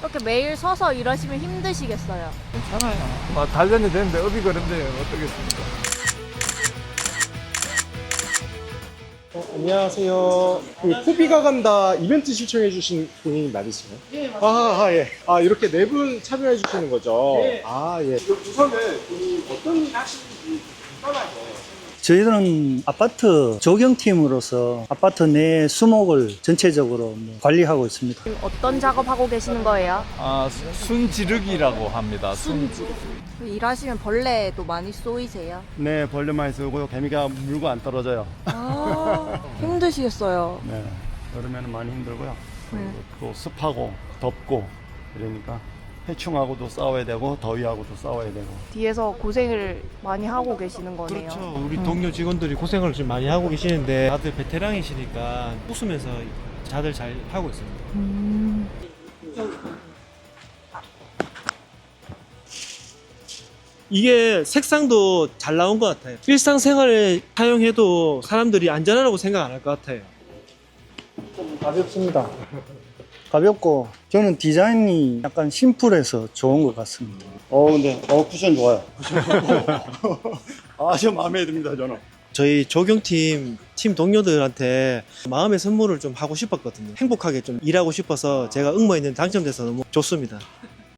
이렇게 매일 서서 일하시면 힘드시겠어요. 괜찮아요. 아, 단련이 되는데 업이 그런데 어떻겠습니까? 어, 안녕하세요. 그 포비가 간다 이벤트 신청해주신 분이 맞으세요? 예, 맞습니다. 아, 아, 예. 아, 이렇게 네 분 참여해주시는 거죠? 네. 아, 예. 우선은 그 어떤 일 하시는지 간단하게. 저희들은 아파트 조경팀으로서 아파트 내 수목을 전체적으로 뭐 관리하고 있습니다. 지금 어떤 작업하고 계시는 거예요? 아, 순지르기라고 합니다. 순, 일하시면 벌레도 많이 쏘이세요? 네, 벌레 많이 쓰고요. 개미가 물고 안 떨어져요. 아, 힘드시겠어요. 네, 여름에는 많이 힘들고요. 네. 또 습하고 덥고 이러니까 해충하고도 싸워야 되고 더위하고도 싸워야 되고. 뒤에서 고생을 많이 하고 계시는 거네요. 그렇죠. 우리 동료 직원들이 고생을 좀 많이 하고 계시는데 다들 베테랑이시니까 웃으면서 다들 잘 하고 있습니다. 이게 색상도 잘 나온 것 같아요. 일상생활에 사용해도 사람들이 안전하다고 생각 안 할 것 같아요. 가볍습니다. 가볍고 저는 디자인이 약간 심플해서 좋은 것 같습니다. 어, 근데 어 쿠션 좋아요. 아주 마음에 듭니다, 저는. 저희 조경팀 팀 동료들한테 마음의 선물을 좀 하고 싶었거든요. 행복하게 좀 일하고 싶어서 제가 응모했는데 당첨돼서 너무 좋습니다.